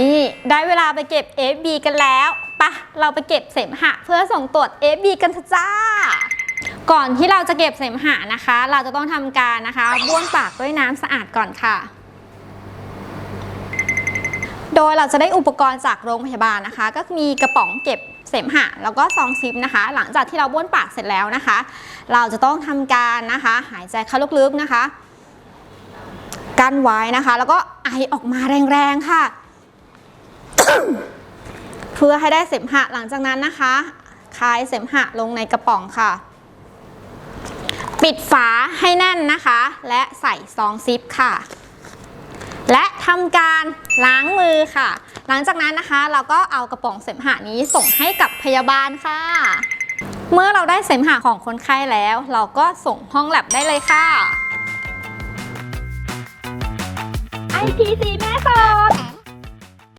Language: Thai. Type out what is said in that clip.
นี่ ได้เวลาไปเก็บ FB กันแล้วปะเราไปเก็บเสมหะ เพื่อส่งตรวจ FB กันเถอะจ้า ก่อนที่เราจะเก็บเสมหะนะคะ เราจะต้องทำการนะคะบ้วนปากด้วยน้ำสะอาดก่อนค่ะ โดยเราจะได้อุปกรณ์จากโรงพยาบาลนะคะ ก็มีกระป๋องเก็บเสมหะแล้วก็ซองซิปนะคะ หลังจากที่เราบ้วนปากเสร็จแล้วนะคะ เราจะต้องทำการนะคะ หายใจเข้าลึกๆนะคะกั้นไว้นะคะ แล้วก็ไอออกมาแรงๆค่ะ เพื่อให้ได้เสมหะหลังจากนั้นนะคะคายเสมหะลงในกระป๋องค่ะ ปิดฝาให้แน่นนะคะ และใส่ซองซิปค่ะ และทำการล้างมือค่ะ หลังจากนั้นนะคะเราก็เอากระป๋องเสมหะนี้ส่งให้กับพยาบาลค่ะ เมื่อเราได้เสมหะของคนไข้แล้ว เราก็ส่งห้องแลบได้เลยค่ะ ITC แม่สอด